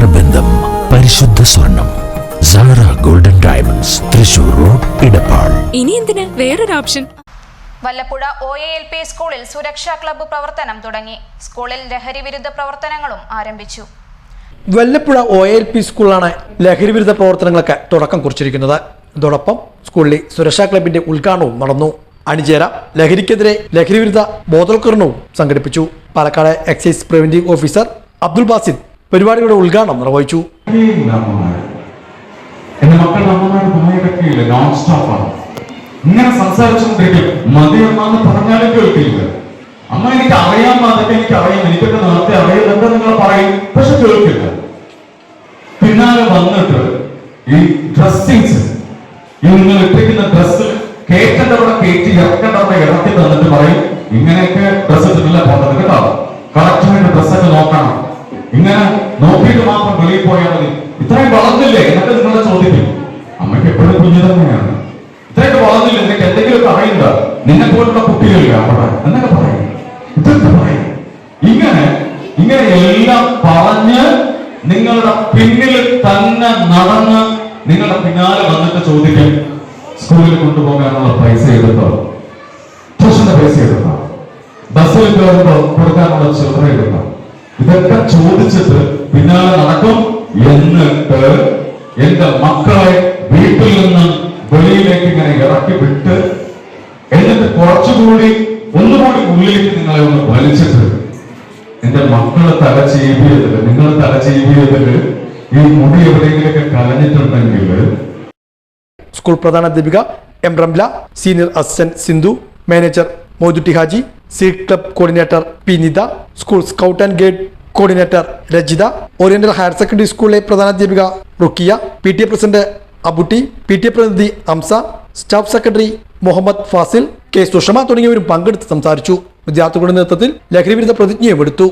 നേത്രബന്ധം പരിശുദ്ധ സ്വർണം. Sara golden diamonds Thrissur road Edappal. ഇനി എന്തിന്? വേറൊരു option. Vallappuzha O A L P സ്കൂളിൽ സുരക്ഷാ ക്ലബ്ബ് പ്രവർത്തനം തുടങ്ങി. സ്കൂളിൽ ലഹരി വിരുദ്ധ പ്രവർത്തനങ്ങളും ആരംഭിച്ചു. വല്ലപ്പുഴ ഒ എൽ പി സ്കൂളിലാണ് ലഹരി വിരുദ്ധ പ്രവർത്തനങ്ങൾക്ക് തുടക്കം കുറിച്ചിരിക്കുന്നത്. ഇതോടൊപ്പം സ്കൂളിലെ സുരക്ഷാ ക്ലബിന്റെ ഉദ്ഘാടനവും നടന്നു. അണിചേര ലഹരിക്കെതിരെ ലഹരി വിരുദ്ധ ബോധവൽക്കരണവും സംഘടിപ്പിച്ചു. Palakkad excise preventive officer Abdul Basid പരിപാടിയുടെ ഉദ്ഘാടനം നിർവഹിച്ചു. അമ്മ എനിക്ക് അറിയാൻ അതൊക്കെ എനിക്ക് അറിയാം. എനിക്കൊക്കെ നേരത്തെ അറിയില്ലെന്ന് നിങ്ങൾ പറയും? പക്ഷെ കേൾക്കില്ല. പിന്നാലെ വന്നിട്ട് ഈ ഡ്രസ്സിങ്സ് ഈ നിങ്ങൾ ഇട്ടിരിക്കുന്ന ഡ്രസ്സ് കേട്ടവിടെ കയറ്റി ഇറക്കേണ്ടവിടെ ഇറക്കി തന്നിട്ട് പറയും ഇങ്ങനെയൊക്കെ ഡ്രസ്സ് ഇട്ടിട്ടില്ല പോകേണ്ടത് കേട്ടോ കറക്റ്റായിട്ട് ഡ്രസ്സൊക്കെ നോക്കണം. ഇങ്ങനെ നോക്കിയിട്ട് മാത്രം വെളിയിൽ പോയാൽ മതി. ഇത്രയും വളർന്നില്ലേ? എന്നൊക്കെ നിങ്ങളെ ചോദിക്കും. അമ്മയ്ക്ക് എപ്പോഴും കുഞ്ഞു തന്നെയാണ്. ഇത്രയൊക്കെ വളർന്നില്ല? നിനക്ക് എന്തെങ്കിലുമൊക്കെ അറിയണ്ട? നിന്നെ പോലുള്ള കുട്ടികളില്ല അവിടെ? എന്നൊക്കെ പറയും. ഇതൊക്കെ പറയും? ഇങ്ങനെ ഇങ്ങനെ എല്ലാം പറഞ്ഞ് നിങ്ങളുടെ പിന്നിൽ തന്നെ നടന്ന് നിങ്ങളുടെ പിന്നാലെ വന്നിട്ട് ചോദിക്കും സ്കൂളിൽ കൊണ്ടുപോകാനുള്ള പൈസ എടുത്തോ ട്യൂഷന്റെ പൈസ എടുത്തോ ബസ്സിൽ കയറുമ്പോൾ കൊടുക്കാനുള്ള ചില്ലറ എടുത്തോ ഇതൊക്കെ ചോദിച്ചിട്ട് എന്നിട്ട് എന്റെ മക്കളെ വീട്ടിൽ നിന്ന് വെളിയിലേക്ക് ഇങ്ങനെ ഇറക്കി വിട്ട് എന്നിട്ട് കുറച്ചുകൂടി ഒന്നുകൂടി ഉള്ളിലേക്ക് നിങ്ങളെ ഒന്ന് വലിച്ചിട്ട് എന്റെ മക്കളെ തല ചെയ്തിയതിൽ നിങ്ങൾ തല ചെയ്തിയതിൽ ഈ മുടി എവിടെയെങ്കിലൊക്കെ കലഞ്ഞിട്ടുണ്ടെങ്കിൽ സ്കൂൾ പ്രധാന അധ്യാപിക M Ramla senior assistant Sindhu manager Modutty Haji C club coordinator P Nitha school scout and guide coordinator Rajitha oriental higher secondary സ്കൂളിലെ പ്രധാനാധ്യാപിക Rukkiya P T A president Abutty P T A പ്രതിനിധി Amsa staff secretary Muhammad Fazil K Sushama തുടങ്ങിയവരും പങ്കെടുത്ത് സംസാരിച്ചു. വിദ്യാർത്ഥികളുടെ നേതൃത്വത്തിൽ ലഹരി വിരുദ്ധ പ്രതിജ്ഞയും എടുത്തു.